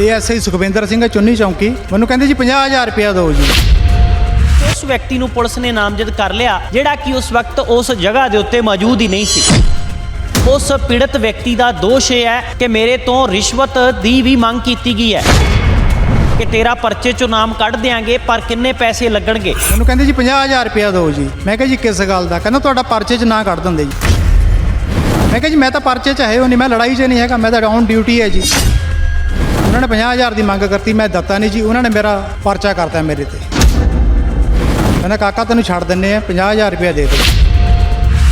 ASI Sukhwinder Singh ਚੁੰਨੀ ਚੌਂਕੀ। ਮੈਨੂੰ ਕਹਿੰਦੇ ਜੀ 50000 ਰੁਪਇਆ ਦਿਓ ਜੀ। ਉਸ ਵਿਅਕਤੀ ਨੂੰ ਪੁਲਿਸ ਨੇ ਨਾਮਜ਼ਦ ਕਰ ਲਿਆ ਜਿਹੜਾ ਕਿ ਉਸ ਵਕਤ ਉਸ ਜਗ੍ਹਾ ਦੇ ਉੱਤੇ ਮੌਜੂਦ ਹੀ ਨਹੀਂ ਸੀ। ਉਸ ਪੀੜਤ ਵਿਅਕਤੀ ਦਾ ਦੋਸ਼ ਇਹ ਹੈ ਕਿ ਮੇਰੇ ਤੋਂ ਰਿਸ਼ਵਤ ਦੀ ਵੀ ਮੰਗ ਕੀਤੀ ਗਈ ਹੈ। ਕਿ ਤੇਰਾ ਪਰਚੇ ਚੋਂ ਨਾਮ ਕੱਢ ਦਿਆਂਗੇ ਪਰ ਕਿੰਨੇ ਪੈਸੇ ਲੱਗਣਗੇ? ਮੈਨੂੰ ਕਹਿੰਦੇ ਜੀ 50000 ਰੁਪਇਆ ਦਿਓ ਜੀ। ਮੈਂ ਕਿਹਾ ਜੀ ਕਿਸ ਗੱਲ ਦਾ? ਕਹਿੰਦਾ ਤੁਹਾਡਾ ਪਰਚੇ 'ਚ ਨਾਂ ਕੱਢ ਦਿੰਦੇ ਜੀ। ਮੈਂ ਕਿਹਾ ਜੀ ਮੈਂ ਤਾਂ ਪਰਚੇ 'ਚ ਹੈ ਉਹ ਨਹੀਂ ਮੈਂ ਲੜਾਈ 'ਚ ਨਹੀਂ ਹੈਗਾ ਮੈਂ ਤਾਂ ਔਨ ਡਿਊਟੀ ਹੈ ਜੀ। ਉਹਨਾਂ ਨੇ 50000 ਦੀ ਮੰਗ ਕਰਤੀ, ਮੈਂ ਦਿੱਤਾ ਨਹੀਂ ਜੀ, ਉਹਨਾਂ ਨੇ ਮੇਰਾ ਪਰਚਾ ਕਰਤਾ ਮੇਰੇ ਤੇ। ਕਹਿੰਦਾ, ਕਾਕਾ, ਤੈਨੂੰ ਛੱਡ ਦਿੰਨੇ ਆ 50000 ਰੁਪਇਆ ਦੇ ਦੇ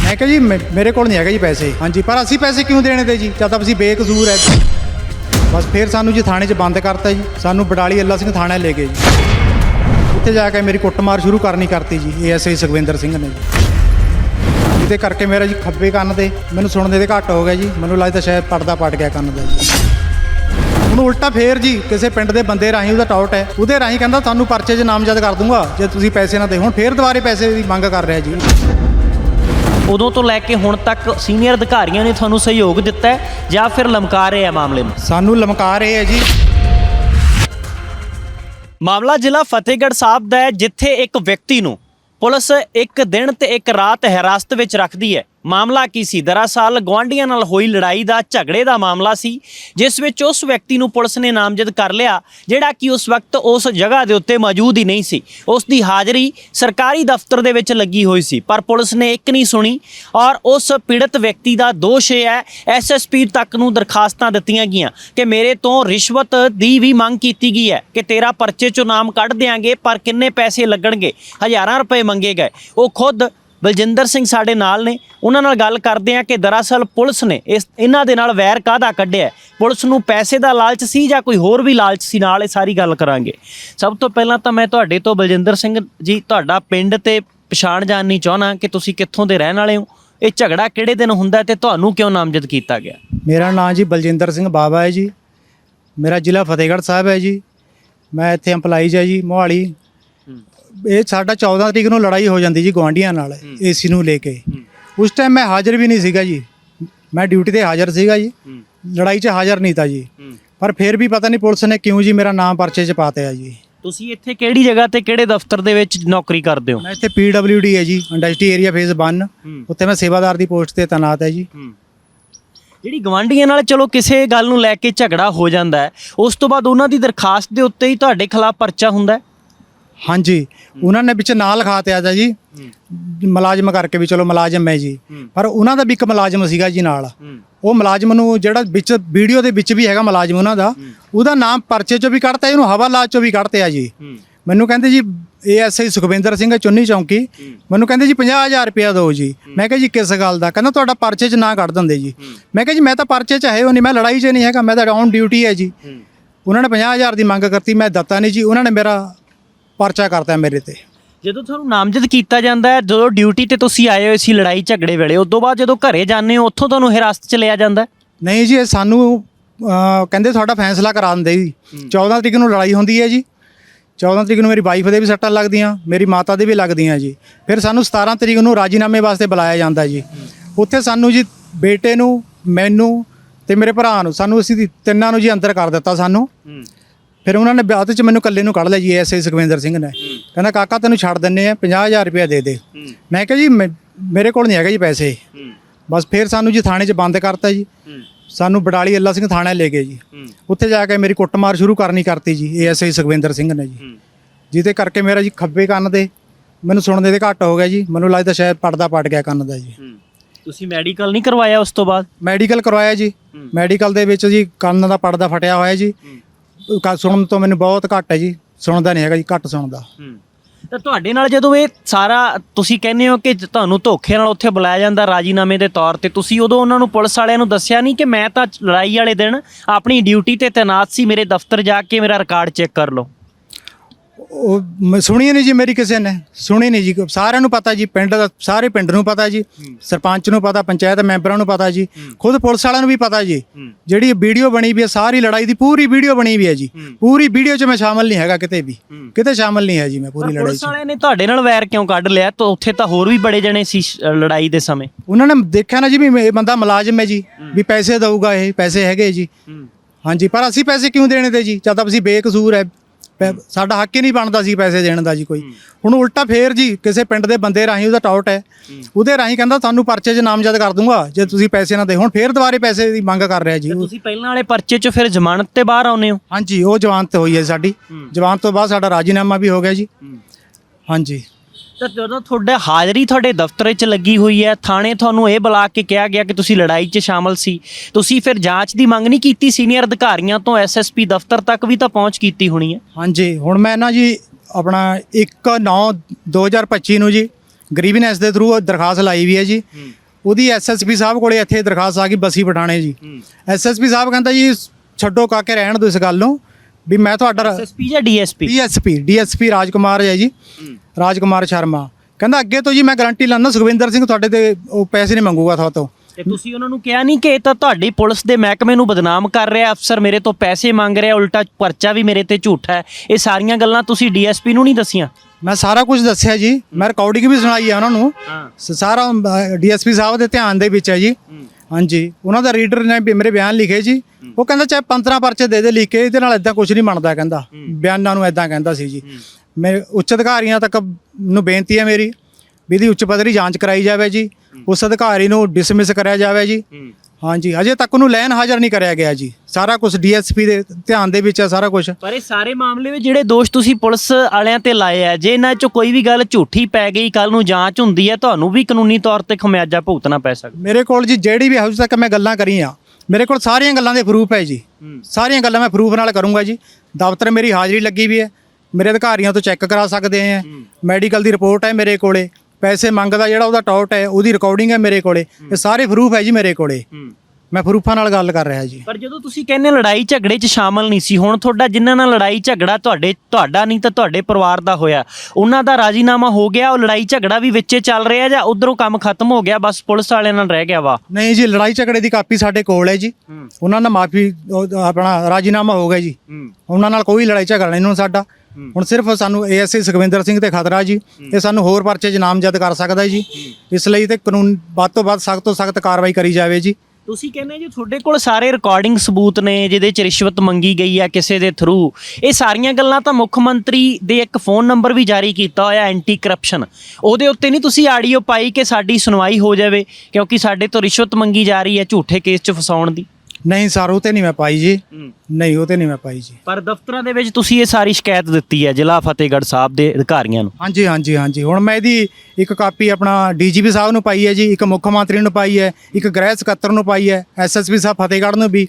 ਮੈਂ ਕਿਹਾ, ਜੀ, ਮੇ- ਮੇਰੇ ਕੋਲ ਨਹੀਂ ਹੈਗਾ ਜੀ ਪੈਸੇ। ਹਾਂਜੀ, ਪਰ ਅਸੀਂ ਪੈਸੇ ਕਿਉਂ ਦੇਣੇ ਤੇ ਜੀ? ਜਦ ਅਸੀਂ ਬੇਕਸੂਰ ਹੈ ਬਸ ਫਿਰ ਸਾਨੂੰ ਜੀ ਥਾਣੇ 'ਚ ਬੰਦ ਕਰਤਾ ਜੀ। ਸਾਨੂੰ ਬਡਾਲੀ ਅੱਲਾ ਸਿੰਘ ਥਾਣੇ ਲੈ ਗਏ ਜੀ। ਉੱਥੇ ਜਾ ਕੇ ਮੇਰੀ ਕੁੱਟਮਾਰ ਸ਼ੁਰੂ ਕਰਨੀ ਕਰਤੀ ਜੀ ਏਐਸਆਈ ਸੁਖਵਿੰਦਰ ਸਿੰਘ ਨੇ ਜੀ। ਜਿਹਦੇ ਕਰਕੇ ਮੇਰਾ ਜੀ ਖੱਬੇ ਕੰਨ ਤੇ, ਮੈਨੂੰ ਸੁਣਨ ਦੇ ਘੱਟ ਹੋ ਗਿਆ ਜੀ। ਮੈਨੂੰ ਲੱਗਦਾ ਸ਼ਾਇਦ ਪਰਦਾ ਪਟ ਗਿਆ ਕੰਨ ਦਾ ਜੀ। ਹੁਣ ਉਲਟਾ ਫੇਰ ਜੀ ਕਿਸੇ ਪਿੰਡ ਦੇ ਬੰਦੇ ਰਾਹੀਂ ਉਹਦਾ ਟਾਊਟ ਹੈ। ਉਹਦੇ ਰਾਹੀਂ ਕਹਿੰਦਾ ਤੁਹਾਨੂੰ ਪਰਚੇ 'ਚ ਨਾਮਜ਼ਦ ਕਰ ਦੂੰਗਾ ਜੇ ਤੁਸੀਂ ਪੈਸੇ ਨਾ ਦੇ ਹੁਣ। ਫੇਰ ਦੁਬਾਰੇ ਪੈਸੇ ਦੀ ਮੰਗ ਕਰ ਰਿਹਾ ਜੀ। ਉਦੋਂ ਤੋਂ ਲੈ ਕੇ ਹੁਣ ਤੱਕ ਸੀਨੀਅਰ ਅਧਿਕਾਰੀਆਂ ਨੇ ਤੁਹਾਨੂੰ ਸਹਿਯੋਗ ਦਿੱਤਾ ਹੈ ਜਾਂ ਫਿਰ ਲਮਕਾ ਰਹੇ ਆ ਮਾਮਲੇ ਨੂੰ? ਸਾਨੂੰ ਲਮਕਾ ਰਹੇ ਹੈ ਜੀ। ਮਾਮਲਾ ਜ਼ਿਲ੍ਹਾ ਫਤਿਹਗੜ੍ਹ ਸਾਹਿਬ ਦਾ ਹੈ ਜਿੱਥੇ ਇੱਕ ਵਿਅਕਤੀ ਨੂੰ ਪੁਲਿਸ ਇੱਕ ਦਿਨ ਤੇ ਇੱਕ ਰਾਤ ਹਿਰਾਸਤ ਵਿੱਚ ਰੱਖਦੀ ਹੈ। ਮਾਮਲਾ ਕੀ ਸੀ? ਦਰਅਸਲ ਗਵਾਂਢੀਆਂ ਨਾਲ ਹੋਈ ਲੜਾਈ ਦਾ ਝਗੜੇ ਦਾ ਮਾਮਲਾ ਸੀ, ਜਿਸ ਵਿੱਚ ਉਸ ਵਿਅਕਤੀ ਨੂੰ ਪੁਲਿਸ ਨੇ ਨਾਮਜ਼ਦ ਕਰ ਲਿਆ, ਜਿਹੜਾ ਕਿ ਉਸ ਵਕਤ ਉਸ ਜਗ੍ਹਾ ਦੇ ਉੱਤੇ ਮੌਜੂਦ ਹੀ ਨਹੀਂ ਸੀ। ਉਸ ਦੀ ਹਾਜ਼ਰੀ ਸਰਕਾਰੀ ਦਫ਼ਤਰ ਦੇ ਵਿੱਚ ਲੱਗੀ ਹੋਈ ਸੀ, ਪਰ ਪੁਲਿਸ ਨੇ ਇੱਕ ਨਹੀਂ ਸੁਣੀ ਔਰ ਉਸ ਪੀੜਤ ਵਿਅਕਤੀ ਦਾ ਦੋਸ਼ ਇਹ ਹੈ ਐਸਐਸਪੀ ਤੱਕ ਨੂੰ ਦਰਖਾਸਤਾਂ ਦਿੱਤੀਆਂ ਗਈਆਂ ਕਿ ਮੇਰੇ ਤੋਂ ਰਿਸ਼ਵਤ ਦੀ ਵੀ ਮੰਗ ਕੀਤੀ ਗਈ ਹੈ ਕਿ ਤੇਰਾ ਪਰਚੇ ਚੋਂ ਨਾਮ ਕੱਢ ਦਿਆਂਗੇ, ਪਰ ਕਿੰਨੇ ਪੈਸੇ ਲੱਗਣਗੇ? ਹਜ਼ਾਰਾਂ ਰੁਪਏ ਮੰਗੇ ਗਏ। ਉਹ ਖੁਦ ਬਲਜਿੰਦਰ ਸਿੰਘ ਸਾਡੇ ਨਾਲ ਨੇ। ਉਹਨਾਂ ਨਾਲ ਗੱਲ ਕਰਦੇ ਆ ਕਿ ਦਰਅਸਲ ਪੁਲਿਸ ਨੇ ਇਸ ਇਹਨਾਂ ਦੇ ਨਾਲ ਵੈਰ ਕਾਹਦਾ ਕੱਢਿਆ ਪੁਲਿਸ ਨੂੰ ਪੈਸੇ ਦਾ ਲਾਲਚ ਸੀ ਜਾਂ ਕੋਈ ਹੋਰ ਵੀ ਲਾਲਚ ਸੀ? ਨਾਲ ਇਹ ਸਾਰੀ ਗੱਲ ਕਰਾਂਗੇ। ਸਭ ਤੋਂ ਪਹਿਲਾਂ ਤਾਂ ਮੈਂ ਤੁਹਾਡੇ ਤੋਂ ਬਲਜਿੰਦਰ ਸਿੰਘ ਜੀ, ਤੁਹਾਡਾ ਪਿੰਡ ਤੇ ਪਛਾਣ ਜਾਣਨੀ ਚਾਹਣਾ ਕਿ ਤੁਸੀਂ ਕਿੱਥੋਂ ਦੇ ਰਹਿਣ ਵਾਲੇ ਹੋ? ਇਹ ਝਗੜਾ ਕਿਹੜੇ ਦਿਨ ਹੁੰਦਾ ਹੈ ਤੇ ਤੁਹਾਨੂੰ ਕਿਉਂ ਨਾਮਜ਼ਦ ਕੀਤਾ ਗਿਆ? ਮੇਰਾ ਨਾਮ ਜੀ ਬਲਜਿੰਦਰ ਸਿੰਘ ਬਾਬਾ ਹੈ ਜੀ। ਮੇਰਾ ਜ਼ਿਲ੍ਹਾ ਫਤਿਹਗੜ੍ਹ ਸਾਹਿਬ ਹੈ ਜੀ। ਮੈਂ ਇੱਥੇ EMPLOYEES ਹੈ ਜੀ, ਮੋਹਾਲੀ ਇਹ ਸਾਡਾ 14 ਤਰੀਕ ਨੂੰ ਲੜਾਈ ਹੋ ਜਾਂਦੀ ਜੀ ਗਵਾਂਢੀਆਂ ਨਾਲ ਏਸੀ ਨੂੰ ਲੈ ਕੇ। ਉਸ ਟਾਈਮ ਮੈਂ ਹਾਜ਼ਰ ਵੀ ਨਹੀਂ ਸੀਗਾ ਜੀ। ਮੈਂ ਡਿਊਟੀ ਤੇ ਹਾਜ਼ਰ ਸੀਗਾ ਜੀ। ਲੜਾਈ 'ਚ ਹਾਜ਼ਰ ਨਹੀਂ ਤਾਂ ਜੀ। ਪਰ ਫਿਰ ਵੀ ਪਤਾ ਨਹੀਂ ਪੁਲਿਸ ਨੇ ਕਿਉਂ ਜੀ ਮੇਰਾ ਨਾਮ ਪਰਚੇ 'ਚ ਪਾਤਿਆ ਜੀ। ਤੁਸੀਂ ਇੱਥੇ ਕਿਹੜੀ ਜਗ੍ਹਾ ਤੇ ਕਿਹੜੇ ਦਫ਼ਤਰ ਦੇ ਵਿੱਚ ਨੌਕਰੀ ਕਰਦੇ ਹੋ? ਮੈਂ ਇੱਥੇ PWD ਹੈ ਜੀ ਇੰਡਸਟਰੀ ਏਰੀਆ ਫੇਜ਼ 1 ਉੱਥੇ ਮੈਂ ਸੇਵਾਦਾਰ ਦੀ ਪੋਸਟ ਤੇ ਤੈਨਾਤ ਹੈ ਜੀ। ਜਿਹੜੀ ਗਵਾਂਢੀਆਂ ਨਾਲ ਚਲੋ ਕਿਸੇ ਗੱਲ ਨੂੰ ਲੈ ਕੇ ਝਗੜਾ ਹੋ ਜਾਂਦਾ ਹੈ ਉਸ ਤੋਂ ਬਾਅਦ ਉਹਨਾਂ ਦੀ ਦਰਖਾਸਤ ਦੇ ਉੱਤੇ ਹੀ ਤੁਹਾਡੇ ਖਿਲਾਫ ਪਰਚਾ ਹੁੰਦਾ ਹੈ? ਹਾਂਜੀ। ਉਹਨਾਂ ਨੇ ਵਿੱਚ ਨਾਂ ਲਿਖਾਤਿਆ ਤਾ ਜੀ। ਮੁਲਾਜ਼ਮ ਕਰਕੇ ਵੀ ਚਲੋ ਮੁਲਾਜ਼ਮ ਹੈ ਜੀ। ਪਰ ਉਹਨਾਂ ਦਾ ਵੀ ਇੱਕ ਮੁਲਾਜ਼ਮ ਸੀਗਾ ਜੀ ਨਾਲ। ਉਹ ਮੁਲਾਜ਼ਮ ਨੂੰ ਜਿਹੜਾ ਵਿੱਚ ਵੀਡੀਓ ਦੇ ਵਿੱਚ ਵੀ ਹੈਗਾ ਮੁਲਾਜ਼ਮ ਉਹਨਾਂ ਦਾ। ਉਹਦਾ ਨਾਮ ਪਰਚੇ ਚੋਂ ਵੀ ਕੱਢਤਾ ਇਹਨੂੰ ਹਵਾਲਾਤ ਚੋਂ ਵੀ ਕੱਢਤੇ ਆ ਜੀ ਮੈਨੂੰ ਕਹਿੰਦੇ ਜੀ ਏਐਸਆਈ ਸੁਖਵਿੰਦਰ ਸਿੰਘ ਚੁੰਨੀ ਚੌਂਕੀ। ਮੈਨੂੰ ਕਹਿੰਦੇ ਜੀ 50000 ਰੁਪਇਆ ਦਿਓ ਜੀ। ਮੈਂ ਕਿਹਾ ਜੀ ਕਿਸ ਗੱਲ ਦਾ? ਕਹਿੰਦਾ ਤੁਹਾਡਾ ਪਰਚੇ 'ਚ ਨਾਂ ਕੱਢ ਦਿੰਦੇ ਜੀ। ਮੈਂ ਕਿਹਾ ਜੀ ਮੈਂ ਤਾਂ ਪਰਚੇ 'ਚ ਹੈ ਉਹ ਨਹੀਂ ਮੈਂ ਲੜਾਈ 'ਚ ਨਹੀਂ ਹੈਗਾ ਮੈਂ ਤਾਂ ਔਨ ਡਿਊਟੀ ਹੈ ਜੀ। ਉਹਨਾਂ ਨੇ 50000 ਦੀ ਮੰਗ ਕਰਤੀ ਮੈਂ ਦਿੱਤਾ ਨਹੀਂ ਜੀ। ਉਹਨਾਂ ਨੇ ਮੇਰਾ ਪਰਚਾ ਕਰਤਾ ਮੇਰੇ ਤੇ। ਜਦੋਂ ਤੁਹਾਨੂੰ ਨਾਮਜ਼ਦ ਕੀਤਾ ਜਾਂਦਾ ਹੈ ਜਦੋਂ ਡਿਊਟੀ ਤੇ ਤੁਸੀਂ ਆਏ ਹੋਏ ਸੀ ਲੜਾਈ ਝਗੜੇ ਵੇਲੇ ਉਸ ਤੋਂ ਬਾਅਦ ਜਦੋਂ ਘਰੇ ਜਾਂਦੇ ਹੋ ਉੱਥੋਂ ਤੁਹਾਨੂੰ ਹਿਰਾਸਤ ਚ ਲਿਆ ਜਾਂਦਾ ਹੈ? ਨਹੀਂ ਜੀ ਇਹ ਸਾਨੂੰ ਅਹ, ਕਹਿੰਦੇ ਤੁਹਾਡਾ ਫੈਸਲਾ ਕਰਾ ਦਿੰਦੇ ਜੀ। 14 ਤਰੀਕ ਨੂੰ ਲੜਾਈ ਹੁੰਦੀ ਹੈ ਜੀ। 14 ਤਰੀਕ ਨੂੰ ਮੇਰੀ ਵਾਈਫ ਦੇ ਵੀ ਸੱਟਾਂ ਲੱਗਦੀਆਂ ਮੇਰੀ ਮਾਤਾ ਦੇ ਵੀ ਲੱਗਦੀਆਂ ਜੀ। ਫਿਰ ਸਾਨੂੰ 17 ਤਰੀਕ ਨੂੰ ਰਾਜੀਨਾਮੇ ਵਾਸਤੇ ਬੁਲਾਇਆ ਜਾਂਦਾ ਜੀ। ਉੱਥੇ ਸਾਨੂੰ ਜੀ ਬੇਟੇ ਨੂੰ ਮੈਨੂੰ ਤੇ ਮੇਰੇ ਭਰਾ ਨੂੰ ਸਾਨੂੰ ਅਸੀਂ ਤਿੰਨਾਂ ਨੂੰ ਜੀ ਅੰਦਰ ਕਰ ਦਿੱਤਾ ਸਾਨੂੰ। ਫਿਰ ਉਹਨਾਂ ਨੇ ਬਾਅਦ ਵਿੱਚ ਮੈਨੂੰ ਇਕੱਲੇ ਨੂੰ ਕੱਢ ਲਿਆ ਜੀ ਐਸਆਈ ਸੁਖਵਿੰਦਰ ਸਿੰਘ ਨੇ। ਕਹਿੰਦਾ ਕਾਕਾ ਤੈਨੂੰ ਛੱਡ ਦਿੰਨੇ ਆ 50000 ਰੁਪਇਆ ਦੇ ਦੇ। ਮੈਂ ਕਿਹਾ ਜੀ ਮੇਰੇ ਕੋਲ ਨਹੀਂ ਹੈਗਾ ਜੀ ਪੈਸੇ। ਬਸ ਫਿਰ ਸਾਨੂੰ ਜੀ ਥਾਣੇ 'ਚ ਬੰਦ ਕਰਤਾ ਜੀ। ਸਾਨੂੰ ਬਡਾਲੀ ਅੱਲਾ ਸਿੰਘ ਥਾਣੇ ਲੈ ਗਏ ਜੀ। ਉੱਥੇ ਜਾ ਕੇ ਮੇਰੀ ਕੁੱਟਮਾਰ ਸ਼ੁਰੂ ਕਰਨੀ ਕਰਤੀ ਜੀ ਏਐਸਆਈ ਸੁਖਵਿੰਦਰ ਸਿੰਘ ਨੇ ਜੀ। ਜਿਹਦੇ ਕਰਕੇ ਮੇਰਾ ਜੀ ਖੱਬੇ ਕੰਨ ਤੇ ਮੈਨੂੰ ਸੁਣਨ ਦੇ ਘੱਟ ਹੋ ਗਿਆ ਜੀ। ਮੈਨੂੰ ਲੱਗਦਾ ਸ਼ਾਇਦ ਪਰਦਾ ਪਟ ਗਿਆ ਕੰਨ ਦਾ ਜੀ। ਤੁਸੀਂ ਮੈਡੀਕਲ ਨਹੀਂ ਕਰਵਾਇਆ ਉਸ ਤੋਂ ਬਾਅਦ? ਮੈਡੀਕਲ ਕਰਵਾਇਆ ਜੀ। ਮੈਡੀਕਲ ਦੇ ਵਿੱਚ ਜੀ ਕੰਨ ਦਾ ਪਰਦਾ ਫਟਿਆ ਹੋਇਆ ਜੀ। ਕ- ਸੁਣਨ ਤੋਂ ਮੈਨੂੰ ਬਹੁਤ ਘੱਟ ਹੈ ਜੀ, ਸੁਣਦਾ ਨਹੀਂ ਹੈਗਾ ਜੀ, ਘੱਟ ਸੁਣਦਾ। ਤਾਂ ਤੁਹਾਡੇ ਨਾਲ ਜਦੋਂ ਇਹ ਸਾਰਾ, ਤੁਸੀਂ ਕਹਿੰਦੇ ਹੋ ਕਿ ਤੁਹਾਨੂੰ ਧੋਖੇ ਨਾਲ ਉੱਥੇ ਬੁਲਾਇਆ ਜਾਂਦਾ ਰਾਜੀਨਾਮੇ ਦੇ ਤੌਰ ਤੇ, ਤੁਸੀਂ ਉਦੋਂ ਉਹਨਾਂ ਨੂੰ ਪੁਲਿਸ ਵਾਲਿਆਂ ਨੂੰ ਦੱਸਿਆ ਨਹੀਂ ਕਿ ਮੈਂ ਤਾਂ ਲੜਾਈ ਵਾਲੇ ਦਿਨ ਆਪਣੀ ਡਿਊਟੀ ਤੇ ਤੈਨਾਤ ਸੀ, ਮੇਰੇ ਦਫ਼ਤਰ ਜਾ ਕੇ ਮੇਰਾ ਰਿਕਾਰਡ ਚੈੱਕ ਕਰ ਲਓ? ਉਹ ਮ- ਸੁਣੀ ਨਹੀਂ ਜੀ ਮੇਰੀ ਕਿਸੇ ਨੇ ਸੁਣੀ ਨਹੀਂ ਜੀ। ਸਾਰਿਆਂ ਨੂੰ ਪਤਾ ਜੀ ਪਿੰਡ ਦਾ ਸਾਰੇ ਪਿੰਡ ਨੂੰ ਪਤਾ ਜੀ। ਸਰਪੰਚ ਨੂੰ ਪਤਾ ਪੰਚਾਇਤ ਮੈਂਬਰਾਂ ਨੂੰ ਪਤਾ ਜੀ। ਖੁਦ ਪੁਲਿਸ ਵਾਲਿਆਂ ਨੂੰ ਵੀ ਪਤਾ ਜੀ। ਜਿਹੜੀ ਵੀਡੀਓ ਬਣੀ ਵੀ ਹੈ ਸਾਰੀ ਲੜਾਈ ਦੀ ਪੂਰੀ ਵੀਡੀਓ ਬਣੀ ਵੀ ਹੈ ਜੀ। ਪੂਰੀ ਵੀਡੀਓ 'ਚ ਮੈਂ ਸ਼ਾਮਲ ਨਹੀਂ ਹੈਗਾ ਕਿਤੇ ਵੀ। ਕਿਤੇ ਸ਼ਾਮਲ ਨਹੀਂ ਹੈ ਜੀ ਮੈਂ ਪੂਰੀ ਲੜਾਈ ਪੁਲਿਸ ਵਾਲਿਆਂ ਨੇ ਤੁਹਾਡੇ ਨਾਲ ਵੈਰ ਕਿਉਂ ਕੱਢ ਲਿਆ? ਤਾਂ ਉੱਥੇ ਤਾਂ ਹੋਰ ਵੀ ਬੜੇ ਜਣੇ ਸੀ ਸ਼- ਲੜਾਈ ਦੇ ਸਮੇਂ। ਉਹਨਾਂ ਨੇ ਦੇਖਿਆ ਨਾ ਜੀ ਵੀ ਇਹ ਬੰਦਾ ਮੁਲਾਜ਼ਮ ਹੈ ਜੀ। ਵੀ ਪੈਸੇ ਦਊਗਾ ਇਹ ਪੈਸੇ ਹੈਗੇ ਜੀ। ਹਾਂਜੀ ਪਰ ਅਸੀਂ ਪੈਸੇ ਕਿਉਂ ਦੇਣੇ ਤੇ ਜੀ? ਜਦ ਤੱਕ ਅਸੀਂ ਬੇਕਸੂਰ ਹੈ। ਪੈ- ਸਾਡਾ ਹੱਕ ਹੀ ਨਹੀਂ ਬਣਦਾ ਸੀ ਪੈਸੇ ਦੇਣ ਦਾ ਜੀ ਕੋਈ। ਹੁਣ ਉਲਟਾ ਫੇਰ ਜੀ ਕਿਸੇ ਪਿੰਡ ਦੇ ਬੰਦੇ ਰਾਹੀਂ ਉਹਦਾ ਟਾਊਟ ਹੈ। ਉਹਦੇ ਰਾਹੀਂ ਕਹਿੰਦਾ ਤੁਹਾਨੂੰ ਪਰਚੇ 'ਚ ਨਾਮਜ਼ਦ ਕਰ ਦੂੰਗਾ ਜੇ ਤੁਸੀਂ ਪੈਸੇ ਨਾ ਦੇ ਹੁਣ ਫੇਰ ਦੁਬਾਰੇ ਪੈਸੇ ਦੀ ਮੰਗ ਕਰ ਰਿਹਾ ਜੀ ਉਹ। ਤੁਸੀਂ ਪਹਿਲਾਂ ਵਾਲੇ ਪਰਚੇ 'ਚ ਫਿਰ ਜ਼ਮਾਨਤ ਤੇ ਬਾਹਰ ਆਉਨੇ ਹੋ? ਹਾਂਜੀ ਉਹ ਜਵਾਨ ਤੇ ਹੋਈ ਹੈ ਸਾਡੀ। ਜਵਾਨ ਤੋਂ ਬਾਅਦ ਸਾਡਾ ਰਾਜੀਨਾਮਾ ਵੀ ਹੋ ਗਿਆ ਜੀ। ਹਾਂਜੀ। ਤਾਂ ਜਦੋਂ ਤੁਹਾਡਾ ਹਾਜ਼ਰੀ ਤੁਹਾਡੇ ਦਫ਼ਤਰ ਵਿੱਚ ਲੱਗੀ ਹੋਈ ਹੈ ਥਾਣੇ ਤੁਹਾਨੂੰ ਇਹ ਬੁਲਾ ਕੇ ਕਿਹਾ ਗਿਆ ਕਿ ਤੁਸੀਂ ਲੜਾਈ 'ਚ ਸ਼ਾਮਲ ਸੀ। ਤੁਸੀਂ ਫਿਰ ਜਾਂਚ ਦੀ ਮੰਗ ਨਹੀਂ ਕੀਤੀ ਸੀਨੀਅਰ ਅਧਿਕਾਰੀਆਂ ਤੋਂ ਐਸਐਸਪੀ ਦਫ਼ਤਰ ਤੱਕ ਵੀ ਤਾਂ ਪਹੁੰਚ ਕੀਤੀ ਹੋਣੀ ਹੈ। ਹਾਂਜੀ ਹੁਣ ਮੈਂ ਨਾ ਜੀ ਆਪਣਾ 1 9 2025 ਨੂੰ ਜੀ ਗਰੀਬਨੈਸ ਦੇ ਥਰੂ ਦਰਖਾਸਤ ਲਾਈ ਵੀ ਹੈ ਜੀ। ਉਹਦੀ ਐਸਐਸਪੀ ਸਾਹਿਬ ਕੋਲੇ ਇੱਥੇ ਦਰਖਾਸਤ ਆ ਗਈ ਬਸੀ ਪਠਾਣੇ ਜੀ। ਐਸਐਸਪੀ ਸਾਹਿਬ ਕਹਿੰਦਾ ਜੀ ਛੱਡੋ ਕਾਕੇ ਰਹਿਣ ਦਿਓ ਇਸ ਗੱਲ ਨੂੰ। ਵੀ ਮੈਂ ਤੁਹਾਡਾ ਐਸਐਸਪੀ ਜਾਂ ਡੀਐਸਪੀ ਡੀਐਸਪੀ ਡੀਐਸਪੀ ਰਾਜਕੁਮਾਰ ਹੈ ਜੀ। ਰਾਜਕੁਮਾਰ ਸ਼ਰਮਾ। ਕਹਿੰਦਾ ਅੱਗੇ ਤੋਂ ਜੀ ਮੈਂ ਗਾਰੰਟੀ ਲਾਉਂਦਾ ਸੁਖਵਿੰਦਰ ਸਿੰਘ ਤੁਹਾਡੇ ਤੇ ਉਹ ਪੈਸੇ ਨਹੀਂ ਮੰਗੂਗਾ ਤੁਹਾਡੇ ਤੋਂ। ਤੇ ਤੁਸੀਂ ਉਹਨਾਂ ਨੂੰ ਕਿਹਾ ਨਹੀਂ ਕਿ ਇਹ ਤਾਂ ਤੁਹਾਡੀ ਪੁਲਿਸ ਦੇ ਮਹਿਕਮੇ ਨੂੰ ਬਦਨਾਮ ਕਰ ਰਿਹਾ ਅਫਸਰ ਮੇਰੇ ਤੋਂ ਪੈਸੇ ਮੰਗ ਰਿਹਾ ਉਲਟਾ ਪਰਚਾ ਵੀ ਮੇਰੇ ਤੇ ਝੂਠਾ ਹੈ। ਇਹ ਸਾਰੀਆਂ ਗੱਲਾਂ ਤੁਸੀਂ ਡੀਐਸਪੀ ਨੂੰ ਨਹੀਂ ਦੱਸੀਆਂ? ਮੈਂ ਸਾਰਾ ਕੁਝ ਦੱਸਿਆ ਜੀ। ਮੈਂ ਰਿਕਾਰਡਿੰਗ ਵੀ ਸੁਣਾਈ ਹੈ ਉਹਨਾਂ ਨੂੰ। ਹਾਂ। ਸ- ਸਾਰਾ ਡੀਐਸਪੀ ਸਾਹਿਬ ਦੇ ਧਿਆਨ ਦੇ ਵਿੱਚ ਹੈ ਜੀ। ਹਾਂਜੀ। ਉਹਨਾਂ ਦਾ ਰੀਡਰ ਨੇ ਵੀ ਮੇਰੇ ਬਿਆਨ ਲਿਖੇ ਜੀ। ਉਹ ਕਹਿੰਦਾ ਚਾਹੇ 15 ਪਰਚੇ ਦੇ ਦੇ ਲਿਖ ਕੇ ਇਹਦੇ ਨਾਲ ਇਦਾਂ ਕੁਝ ਨਹੀਂ ਬਣਦਾ ਕਹਿੰਦਾ। ਬਿਆਨਾਂ ਨੂੰ ਇਦਾਂ ਕਹਿੰਦਾ ਸੀ ਜੀ। ਮੈਂ ਉੱਚ ਅਧਿਕਾਰੀਆਂ ਤੱਕ ਨੂੰ ਬੇਨਤੀ ਹੈ ਮੇਰੀ ਵੀ ਇਹਦੀ ਉੱਚ ਪੱਧਰੀ ਜਾਂਚ ਕਰਾਈ ਜਾਵੇ ਜੀ। ਉਸ ਅਧਿਕਾਰੀ ਨੂੰ ਡਿਸਮਿਸ ਕਰਿਆ ਜਾਵੇ ਜੀ। ਹਾਂਜੀ ਅਜੇ ਤੱਕ ਉਹਨੂੰ ਲੈਣ ਹਾਜ਼ਰ ਨਹੀਂ ਕਰਿਆ ਗਿਆ ਜੀ। ਸਾਰਾ ਕੁਝ ਡੀਐਸਪੀ ਦੇ ਧਿਆਨ ਦੇ ਵਿੱਚ ਹੈ ਸਾਰਾ ਕੁਝ ਪਰ ਇਹ ਸਾਰੇ ਮਾਮਲੇ ਵਿੱਚ ਜਿਹੜੇ ਦੋਸ਼ ਤੁਸੀਂ ਪੁਲਿਸ ਵਾਲਿਆਂ ਤੇ ਲਾਏ ਆ ਜੇ ਇਹਨਾਂ 'ਚੋਂ ਕੋਈ ਵੀ ਗੱਲ ਝੂਠੀ ਪੈ ਗਈ ਕੱਲ ਨੂੰ ਜਾਂਚ ਹੁੰਦੀ ਹੈ ਤੁਹਾਨੂੰ ਵੀ ਕਾਨੂੰਨੀ ਤੌਰ ਤੇ ਖਮਿਆਜਾ ਭੁਗਤਣਾ ਪੈ ਸਕਦਾ। ਮੇਰੇ ਕੋਲ ਜੀ ਜਿਹੜੀ ਵੀ ਹਜੇ ਤੱਕ ਮੈਂ ਗੱਲਾਂ ਕਰੀਆਂ ਮੇਰੇ ਕੋਲ ਸਾਰੀਆਂ ਗੱਲਾਂ ਦੇ ਪ੍ਰੂਫ ਹੈ ਜੀ। ਸਾਰੀਆਂ ਗੱਲਾਂ ਮੈਂ ਪ੍ਰੂਫ ਨਾਲ ਕਰੂੰਗਾ ਜੀ। ਦਫ਼ਤਰ ਮੇਰੀ ਹਾਜ਼ਰੀ ਲੱਗੀ ਵੀ ਹੈ ਮੇਰੇ ਅਧਿਕਾਰੀਆਂ ਤੋਂ ਚੈੱਕ ਕਰਾ ਸਕਦੇ ਆ। ਮੈਡੀਕਲ ਦੀ ਰਿਪੋਰਟ ਹੈ ਮੇਰੇ ਕੋਲੇ। ਪੈਸੇ ਮੰਗਦਾ ਜਿਹੜਾ ਉਹਦਾ ਟਾਊਟ ਹੈ ਉਹਦੀ ਰਿਕਾਰਡਿੰਗ ਹੈ ਮੇਰੇ ਕੋਲੇ ਇਹ ਸਾਰੇ ਪ੍ਰੂਫ ਹੈ ਜੀ ਮੇਰੇ ਕੋਲੇ। ਮੈਂ ਪ੍ਰੂਫਾਂ ਨਾਲ ਗੱਲ ਕਰ ਰਿਹਾ ਜੀ। ਪਰ ਜਦੋਂ ਤੁਸੀਂ ਕਹਿੰਦੇ ਲੜਾਈ ਝਗੜੇ 'ਚ ਸ਼ਾਮਲ ਨਹੀਂ ਸੀ ਹੁਣ ਤੁਹਾਡਾ ਜਿਨ੍ਹਾਂ ਨਾਲ ਲੜਾਈ ਝਗੜਾ ਤੁਹਾਡੇ ਤੁਹਾਡਾ ਨਹੀਂ ਤਾਂ ਤੁਹਾਡੇ ਪਰਿਵਾਰ ਦਾ ਹੋਇਆ। ਉਹਨਾਂ ਦਾ ਰਾਜੀਨਾਮਾ ਹੋ ਗਿਆ ਉਹ ਲੜਾਈ ਝਗੜਾ ਵੀ ਵਿੱਚੇ ਚੱਲ ਰਿਹਾ ਜਾਂ ਉਧਰੋਂ ਕੰਮ ਖਤਮ ਹੋ ਗਿਆ ਬਸ ਪੁਲਿਸ ਵਾਲਿਆਂ ਨਾਲ ਰਹਿ ਗਿਆ ਵਾ? ਨਹੀਂ ਜੀ ਲੜਾਈ ਝਗੜੇ ਦੀ ਕਾਪੀ ਸਾਡੇ ਕੋਲ ਹੈ ਜੀ। ਉਹਨਾਂ ਨਾਲ ਮਾਫੀ ਆਪਣਾ ਰਾਜੀਨਾਮਾ ਹੋ ਗਿਆ ਜੀ। ਉਹਨਾਂ ਨਾਲ ਕੋਈ ਲੜਾਈ ਝਗੜਾ ਨਹੀਂ ਨੂੰ ਸਾਡਾ। ਹੁਣ ਸਿਰਫ ਸਾਨੂੰ ਏਐਸਆਈ ਸੁਖਵਿੰਦਰ ਸਿੰਘ ਤੇ ਖਤਰਾ ਜੀ। ਇਹ ਸਾਨੂੰ ਹੋਰ ਪਰਚੇ 'ਚ ਨਾਮਜ਼ਦ ਕਰ ਸਕਦਾ ਜੀ। ਇਸ ਲਈ ਤੇ ਕਾਨੂੰਨ ਵੱਧ ਤੋਂ ਵੱਧ ਸਖਤ ਤੋਂ ਸਖਤ ਕਾਰਵਾਈ ਕਰੀ ਜਾਵੇ ਜੀ। ਤੁਸੀਂ ਕਹਿੰਦੇ ਜੀ ਤੁਹਾਡੇ ਕੋਲ ਸਾਰੇ ਰਿਕਾਰਡਿੰਗ ਸਬੂਤ ਨੇ, ਜਿਹਦੇ ਚ ਰਿਸ਼ਵਤ ਮੰਗੀ ਗਈ ਆ ਕਿਸੇ ਦੇ ਥਰੂ ਇਹ ਸਾਰੀਆਂ ਗੱਲਾਂ ਤਾਂ ਮੁੱਖ ਮੰਤਰੀ ਦੇ ਇੱਕ ਫੋਨ ਨੰਬਰ ਵੀ ਜਾਰੀ ਕੀਤਾ ਹੋਇਆ ਐਂਟੀ ਕਰਪਸ਼ਨ ਉਹਦੇ ਉੱਤੇ ਨਹੀਂ ਤੁਸੀਂ ਆਡੀਓ ਪਾਈ ਕਿ ਸਾਡੀ ਸੁਣਵਾਈ ਹੋ ਜਾਵੇ, ਕਿਉਂਕਿ ਸਾਡੇ ਤੋਂ ਰਿਸ਼ਵਤ ਮੰਗੀ ਜਾ ਰਹੀ ਹੈ ਝੂਠੇ ਕੇਸ 'ਚ ਫਸਾਉਣ ਦੀ। ਨਹੀਂ ਸਰ ਉਹ ਤੇ ਨਹੀਂ ਮੈਂ ਪਾਈ ਜੀ। ਨਹੀਂ ਉਹ ਤੇ ਨਹੀਂ ਮੈਂ ਪਾਈ ਜੀ। ਪਰ ਦਫ਼ਤਰਾਂ ਦੇ ਵਿੱਚ ਤੁਸੀਂ ਇਹ ਸਾਰੀ ਸ਼ਿਕਾਇਤ ਦਿੱਤੀ ਹੈ ਜ਼ਿਲ੍ਹਾ ਫਤਿਹਗੜ੍ਹ ਸਾਹਿਬ ਦੇ ਅਧਿਕਾਰੀਆਂ ਨੂੰ? ਹਾਂਜੀ ਹਾਂਜੀ ਹਾਂਜੀ। ਹੁਣ ਮੈਂ ਇਹਦੀ ਇੱਕ ਕਾਪੀ ਆਪਣਾ ਡੀਜੀਪੀ ਸਾਹਿਬ ਨੂੰ ਪਾਈ ਹੈ ਜੀ ਇੱਕ ਮੁੱਖ ਮੰਤਰੀ ਨੂੰ ਪਾਈ ਹੈ ਇੱਕ ਗ੍ਰਹਿ ਸਕੱਤਰ ਨੂੰ ਪਾਈ ਹੈ ਐਸਐਸਪੀ ਸਾਹਿਬ ਫਤਿਹਗੜ੍ਹ ਨੂੰ ਵੀ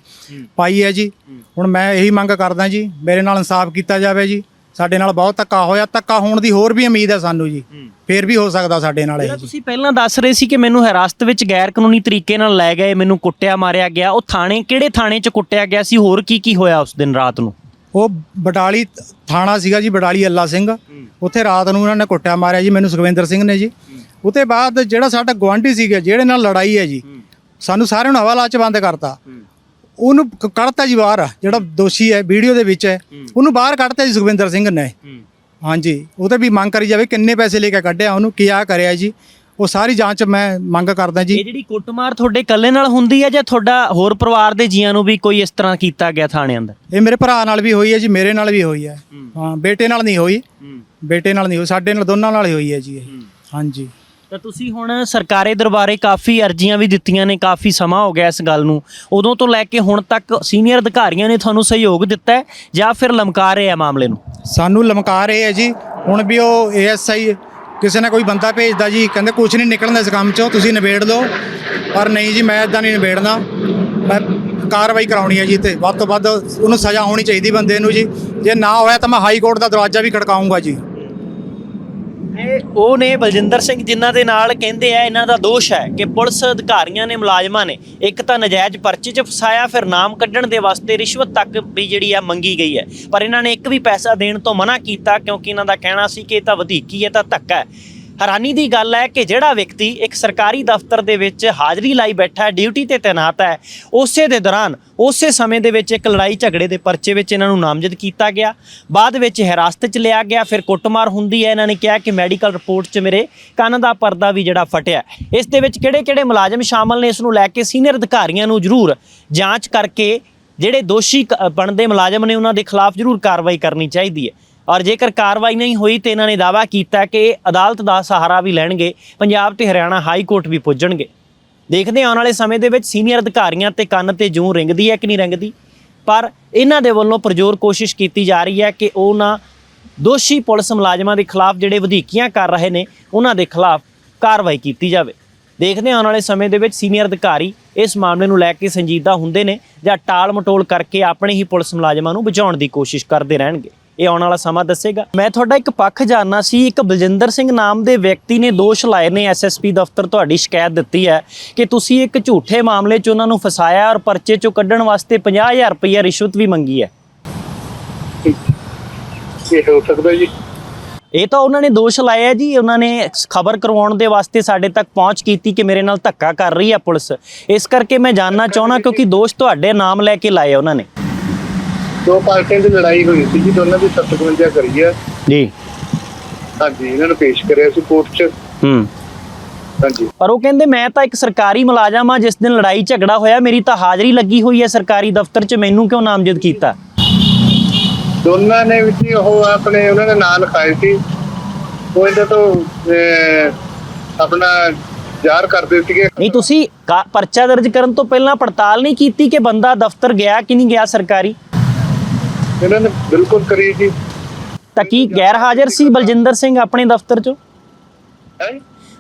ਪਾਈ ਹੈ ਜੀ। ਹੁਣ ਮੈਂ ਇਹੀ ਮੰਗ ਕਰਦਾ ਜੀ ਮੇਰੇ ਨਾਲ ਇਨਸਾਫ ਕੀਤਾ ਜਾਵੇ ਜੀ। ਸਾਡੇ ਨਾਲ ਬਹੁਤ ਧੱਕਾ ਹੋਇਆ ਧੱਕਾ ਹੋਣ ਦੀ ਹੋਰ ਵੀ ਉਮੀਦ ਹੈ ਸਾਨੂੰ ਜੀ। ਫੇਰ ਵੀ ਹੋ ਸਕਦਾ ਸਾਡੇ ਨਾਲ ਇਹ ਜਿਹੜਾ ਤੁਸੀਂ ਪਹਿਲਾਂ ਦੱਸ ਰਹੇ ਸੀ ਕਿ ਮੈਨੂੰ ਹਿਰਾਸਤ ਵਿੱਚ ਗੈਰ ਕਾਨੂੰਨੀ ਤਰੀਕੇ ਨਾਲ ਲੈ ਗਏ ਮੈਨੂੰ ਕੁੱਟਿਆ ਮਾਰਿਆ ਗਿਆ ਉਹ ਥਾਣੇ ਕਿਹੜੇ ਥਾਣੇ 'ਚ ਕੁੱਟਿਆ ਗਿਆ ਸੀ ਹੋਰ ਕੀ ਕੀ ਹੋਇਆ ਉਸ ਦਿਨ ਰਾਤ ਨੂੰ? ਉਹ ਬਡਾਲੀ ਥਾਣਾ ਸੀਗਾ ਜੀ ਬਡਾਲੀ ਅੱਲਾ ਸਿੰਘ। ਉੱਥੇ ਰਾਤ ਨੂੰ ਉਹਨਾਂ ਨੇ ਕੁੱਟਿਆ ਮਾਰਿਆ ਜੀ ਮੈਨੂੰ ਸੁਖਵਿੰਦਰ ਸਿੰਘ ਨੇ ਜੀ। ਉਤੇ ਬਾਅਦ ਜਿਹੜਾ ਸਾਡਾ ਗਵਾਂਢੀ ਸੀਗਾ ਜਿਹੜੇ ਨਾਲ ਲੜਾਈ ਹੈ ਜੀ ਸਾਨੂੰ ਸਾਰਿਆਂ ਨੂੰ ਹਵਾਲਾ ਚ ਬੰਦ ਕਰਤਾ। ਉਹਨੂੰ ਕ- ਕੱਢਤਾ ਜੀ ਬਾਹਰ ਜਿਹੜਾ ਦੋਸ਼ੀ ਹੈ ਵੀਡੀਓ ਦੇ ਵਿੱਚ ਹੈ ਉਹਨੂੰ ਬਾਹਰ ਕੱਢਤਾ ਜੀ ਸੁਖਵਿੰਦਰ ਸਿੰਘ ਨੇ। ਹਾਂਜੀ ਉਹ ਤੇ ਵੀ ਮੰਗ ਕਰੀ ਜਾਵੇ ਕਿੰਨੇ ਪੈਸੇ ਲੈ ਕੇ ਕੱਢਿਆ ਉਹਨੂੰ ਕਿਆ ਕਰਿਆ ਜੀ। ਉਹ ਸਾਰੀ ਜਾਂਚ ਮੈਂ ਮੰਗ ਕਰਦਾ ਜੀ। ਇਹ ਜਿਹੜੀ ਕੁੱਟਮਾਰ ਤੁਹਾਡੇ ਇਕੱਲੇ ਨਾਲ ਹੁੰਦੀ ਹੈ ਜਾਂ ਤੁਹਾਡਾ ਹੋਰ ਪਰਿਵਾਰ ਦੇ ਜੀਆਂ ਨੂੰ ਵੀ ਕੋਈ ਇਸ ਤਰ੍ਹਾਂ ਕੀਤਾ ਗਿਆ ਥਾਣੇ ਅੰਦਰ? ਇਹ ਮੇਰੇ ਭਰਾ ਨਾਲ ਵੀ ਹੋਈ ਹੈ ਜੀ ਮੇਰੇ ਨਾਲ ਵੀ ਹੋਈ ਹੈ। ਹਾਂ। ਬੇਟੇ ਨਾਲ ਨਹੀਂ ਹੋਈ। ਬੇਟੇ ਨਾਲ ਨਹੀਂ ਹੋਈ ਸਾਡੇ ਨਾਲ ਦੋਨਾਂ ਨਾਲ ਹੀ ਹੋਈ ਹੈ ਜੀ ਇਹ। ਹਾਂਜੀ। ਤਾਂ ਤੁਸੀਂ ਹੁਣ ਸਰਕਾਰੇ ਦਰਬਾਰੇ ਕਾਫੀ ਅਰਜ਼ੀਆਂ ਵੀ ਦਿੱਤੀਆਂ ਨੇ, ਕਾਫੀ ਸਮਾਂ ਹੋ ਗਿਆ ਇਸ ਗੱਲ ਨੂੰ। ਉਦੋਂ ਤੋਂ ਲੈ ਕੇ ਹੁਣ ਤੱਕ ਸੀਨੀਅਰ ਅਧਿਕਾਰੀਆਂ ਨੇ ਤੁਹਾਨੂੰ ਸਹਿਯੋਗ ਦਿੱਤਾ ਹੈ ਜਾਂ ਫਿਰ ਲਮਕਾ ਰਹੇ ਆ ਮਾਮਲੇ ਨੂੰ? ਸਾਨੂੰ ਲਮਕਾ ਰਹੇ ਹੈ ਜੀ। ਹੁਣ ਵੀ ਉਹ ਏਐਸਆਈ ਕਿਸੇ ਨੇ ਕੋਈ ਬੰਦਾ ਭੇਜਦਾ ਜੀ, ਕਹਿੰਦੇ ਕੁਝ ਨਹੀਂ ਨਿਕਲਣਾ ਇਸ ਕੰਮ ਚੋਂ, ਤੁਸੀਂ ਨਿਬੇੜ ਲਓ। ਪਰ ਨਹੀਂ ਜੀ, ਮੈਂ ਇਦਾਂ ਨਹੀਂ ਨਿਬੇੜਨਾ। ਮੈਂ ਕਾਰਵਾਈ ਕਰਾਉਣੀ ਹੈ ਜੀ ਤੇ ਵੱਧ ਤੋਂ ਵੱਧ ਉਹਨੂੰ ਸਜ਼ਾ ਹੋਣੀ ਚਾਹੀਦੀ ਬੰਦੇ ਨੂੰ ਜੀ। ਜੇ ਨਾ ਹੋਇਆ ਤਾਂ ਮੈਂ ਹਾਈ ਕੋਰਟ ਦਾ ਦਰਵਾਜ਼ਾ ਵੀ ਖੜਕਾਉਂਗਾ ਜੀ। ਉਹ ਨੇ ਬਲਜਿੰਦਰ ਸਿੰਘ ਜਿਨ੍ਹਾਂ ਦੇ ਨਾਲ ਕਹਿੰਦੇ ਆ, ਇਹਨਾਂ ਦਾ ਦੋਸ਼ ਹੈ ਕਿ ਪੁਲਿਸ ਅਧਿਕਾਰੀਆਂ ਨੇ ਮੁਲਾਜ਼ਮਾਂ ਨੇ ਇੱਕ ਤਾਂ ਨਜਾਇਜ਼ ਪਰਚੇ 'ਚ ਫਸਾਇਆ, ਫਿਰ ਨਾਮ ਕੱਢਣ ਦੇ ਵਾਸਤੇ ਰਿਸ਼ਵਤ ਤੱਕ ਵੀ ਜਿਹੜੀ ਆ ਮੰਗੀ ਗਈ ਹੈ। ਪਰ ਇਹਨਾਂ ਨੇ ਇੱਕ ਵੀ ਪੈਸਾ ਦੇਣ ਤੋਂ ਮਨਾ ਕੀਤਾ, ਕਿਉਂਕਿ ਇਹਨਾਂ ਦਾ ਕਹਿਣਾ ਸੀ ਕਿ ਇਹ ਤਾਂ ਵਧੀਕੀ ਹੈ ਤਾਂ ਧੱਕਾ ਹੈ। ਹੈਰਾਨੀ ਦੀ ਗੱਲ ਹੈ ਕਿ ਜਿਹੜਾ ਵਿਅਕਤੀ ਇੱਕ ਸਰਕਾਰੀ ਦਫ਼ਤਰ ਦੇ ਵਿੱਚ ਹਾਜ਼ਰੀ ਲਾਈ ਬੈਠਾ ਹੈ, ਡਿਊਟੀ ਤੇ ਤੈਨਾਤ ਹੈ, ਉਸੇ ਦੇ ਦੌਰਾਨ, ਉਸੇ ਸਮੇਂ ਦੇ ਵਿੱਚ ਇੱਕ ਲੜਾਈ ਝਗੜੇ ਦੇ ਪਰਚੇ ਵਿੱਚ ਇਹਨਾਂ ਨੂੰ ਨਾਮਜ਼ਦ ਕੀਤਾ ਗਿਆ। ਬਾਅਦ ਵਿੱਚ ਹਿਰਾਸਤ 'ਚ ਲਿਆ ਗਿਆ, ਫਿਰ ਕੁੱਟਮਾਰ ਹੁੰਦੀ ਹੈ। ਇਹਨਾਂ ਨੇ ਕਿਹਾ ਕਿ ਮੈਡੀਕਲ ਰਿਪੋਰਟ 'ਚ ਮੇਰੇ ਕੰਨ ਦਾ ਪਰਦਾ ਵੀ ਜਿਹੜਾ ਫਟਿਆ ਇਸ ਦੇ ਵਿੱਚ ਕਿਹੜੇ-ਕਿਹੜੇ ਮੁਲਾਜ਼ਮ ਸ਼ਾਮਲ ਨੇ, ਇਸ ਨੂੰ ਲੈ ਕੇ ਸੀਨੀਅਰ ਅਧਿਕਾਰੀਆਂ ਨੂੰ ਜ਼ਰੂਰ ਜਾਂਚ ਕਰਕੇ ਜਿਹੜੇ ਦੋਸ਼ੀ ਕ- ਬਣਦੇ ਮੁਲਾਜ਼ਮ ਨੇ, ਉਹਨਾਂ ਦੇ ਖਿਲਾਫ ਜ਼ਰੂਰ ਕਾਰਵਾਈ ਕਰਨੀ ਚਾਹੀਦੀ ਹੈ। ਔਰ ਜੇਕਰ ਕਾਰਵਾਈ ਨਹੀਂ ਹੋਈ ਤੇ ਇਹਨਾਂ ਨੇ ਦਾਅਵਾ ਕੀਤਾ ਕਿ ਇਹ ਅਦਾਲਤ ਦਾ ਸਹਾਰਾ ਵੀ ਲੈਣਗੇ, ਪੰਜਾਬ ਤੇ ਹਰਿਆਣਾ ਹਾਈ ਕੋਰਟ ਵੀ ਪੁੱਜਣਗੇ। ਦੇਖਦੇ ਆਉਣ ਵਾਲੇ ਸਮੇਂ ਦੇ ਵਿੱਚ ਸੀਨੀਅਰ ਅਧਿਕਾਰੀਆਂ ਤੇ ਕੰਨ ਤੇ ਜੂੰ ਰਿੰਗਦੀ ਹੈ ਕਿ ਨਹੀਂ ਰਿੰਗਦੀ। ਪਰ ਇਹਨਾਂ ਦੇ ਵੱਲੋਂ ਪ੍ਰਜੋਰ ਕੋਸ਼ਿਸ਼ ਕੀਤੀ ਜਾ ਰਹੀ ਹੈ ਕਿ ਉਹਨਾਂ ਦੋਸ਼ੀ ਪੁਲਿਸ ਮੁਲਾਜ਼ਮਾਂ ਦੇ ਖਿਲਾਫ ਜਿਹੜੇ ਵਧੀਕੀਆਂ ਕਰ ਰਹੇ ਨੇ, ਉਹਨਾਂ ਦੇ ਖਿਲਾਫ ਕਾਰਵਾਈ ਕੀਤੀ ਜਾਵੇ। ਦੇਖਦੇ ਆਉਣ ਵਾਲੇ ਸਮੇਂ ਦੇ ਵਿੱਚ ਸੀਨੀਅਰ ਅਧਿਕਾਰੀ ਇਸ ਮਾਮਲੇ ਨੂੰ ਲੈ ਕੇ ਸੰਜੀਦਾ ਹੁੰਦੇ ਨੇ ਜਾਂ ਟਾਲ ਮਟੋਲ ਕਰਕੇ ਆਪਣੇ ਹੀ ਪੁਲਿਸ ਮੁਲਾਜ਼ਮਾਂ ਨੂੰ ਬਚਾਉਣ ਦੀ ਕੋਸ਼ਿਸ਼ ਕਰਦੇ ਰਹਿਣਗੇ। ਇਹ ਆਉਣ ਵਾਲਾ ਸਮਾਂ ਦੱਸੇਗਾ। ਮੈਂ ਤੁਹਾਡਾ ਇੱਕ ਪੱਖ ਜਾਨਣਾ ਸੀ ਇੱਕ ਬਲਜਿੰਦਰ ਸਿੰਘ ਨਾਮ ਦੇ ਵਿਅਕਤੀ ਨੇ ਦੋਸ਼ ਲਾਏ ਨੇ ਐਸਐਸਪੀ ਦਫ਼ਤਰ ਤੁਹਾਡੀ ਸ਼ਿਕਾਇਤ ਦਿੱਤੀ ਹੈ ਕਿ ਤੁਸੀਂ ਇੱਕ ਝੂਠੇ ਮਾਮਲੇ 'ਚ ਉਹਨਾਂ ਨੂੰ ਫਸਾਇਆ ਔਰ ਪਰਚੇ 'ਚੋਂ ਕੱਢਣ ਵਾਸਤੇ 50000 ਰੁਪਏ ਰਿਸ਼ਵਤ ਵੀ ਮੰਗੀ ਹੈ। ਇਹ ਹੋ ਸਕਦਾ ਜੀ। ਇਹ ਤਾਂ ਉਹਨਾਂ ਨੇ ਦੋਸ਼ ਲਾਇਆ ਜੀ ਉਹਨਾਂ ਨੇ ਖਬਰ ਕਰਵਾਉਣ ਦੇ ਵਾਸਤੇ ਸਾਡੇ ਤੱਕ ਪਹੁੰਚ ਕੀਤੀ ਕਿ ਮੇਰੇ ਨਾਲ ਧੱਕਾ ਕਰ ਰਹੀ ਹੈ ਪੁਲਿਸ। ਇਸ ਕਰਕੇ ਮੈਂ ਜਾਨਣਾ ਚਾਹਣਾ ਕਿਉਂਕਿ ਦੋਸ਼ ਤੁਹਾਡੇ ਨਾਮ ਲੈ ਕੇ ਲਾਏ ਉਹਨਾਂ ਨੇ। ਦੋ ਪਾਰਟੀਆਂ ਦੀ ਲੜਾਈ ਹੋਈ ਸੀ ਜੀ ਦੋਨਾਂ ਦੀ 57 ਕਰੀ ਹੈ ਜੀ। ਹਾਂਜੀ ਇਹਨਾਂ ਨੂੰ ਪੇਸ਼ ਕਰਿਆ ਸੀ ਕੋਰਟ 'ਚ। ਹੂੰ। ਹਾਂਜੀ। ਪਰ ਉਹ ਕਹਿੰਦੇ ਮੈਂ ਤਾਂ ਇੱਕ ਸਰਕਾਰੀ ਮੁਲਾਜ਼ਮ ਆ ਜਿਸ ਦਿਨ ਲੜਾਈ ਝਗੜਾ ਹੋਇਆ ਮੇਰੀ ਤਾਂ ਹਾਜ਼ਰੀ ਲੱਗੀ ਹੋਈ ਹੈ ਸਰਕਾਰੀ ਦਫ਼ਤਰ 'ਚ ਮੈਨੂੰ ਕਿਉਂ ਨਾਮਜ਼ਦ ਕੀਤਾ? ਦੋਨਾਂ ਨੇ ਵੀ ਉਹ ਆਪਣੇ ਉਹਨਾਂ ਦੇ ਨਾਂ ਲਿਖਾਏ ਸੀ। ਉਹ ਇਹਦੇ ਤੋਂ ਆਪਣਾ ਜ਼ਾਹਰ ਕਰਦੇ ਸੀਗੇ। ਨਹੀਂ ਤੁਸੀਂ ਪਰਚਾ ਦਰਜ ਕਰਨ ਤੋਂ ਪਹਿਲਾਂ ਪੜਤਾਲ ਨਹੀਂ ਕੀਤੀ ਕਿ ਬੰਦਾ ਦਫ਼ਤਰ ਗਿਆ ਕਿ ਨਹੀਂ ਗਿਆ ਸਰਕਾਰੀ? ਇਹਨਾਂ ਨੇ ਬਿਲਕੁਲ ਕਰੀ ਜੀ। ਤਾਂ ਕੀ ਗੈਰ ਹਾਜ਼ਰ ਸੀ ਬਲਜਿੰਦਰ ਸਿੰਘ ਆਪਣੇ ਦਫ਼ਤਰ 'ਚੋਂ? ਹੈ?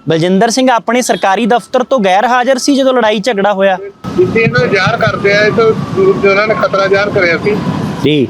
ਬਲਜਿੰਦਰ ਸਿੰਘ ਆਪਣੇ ਸਰਕਾਰੀ ਦਫ਼ਤਰ ਤੋਂ ਗੈਰ ਹਾਜ਼ਰ ਸੀ ਜਦੋਂ ਲੜਾਈ ਝਗੜਾ ਹੋਇਆ? ਜਿੱਥੇ ਇਹਨਾਂ ਨੇ ਜ਼ਾਹਰ ਕਰਦੇ ਆ ਇਹ ਤਾਂ ਉਹਨਾਂ ਨੇ ਖਤਰਾ ਜ਼ਾਹਰ ਕਰਿਆ ਸੀ। ਜੀ।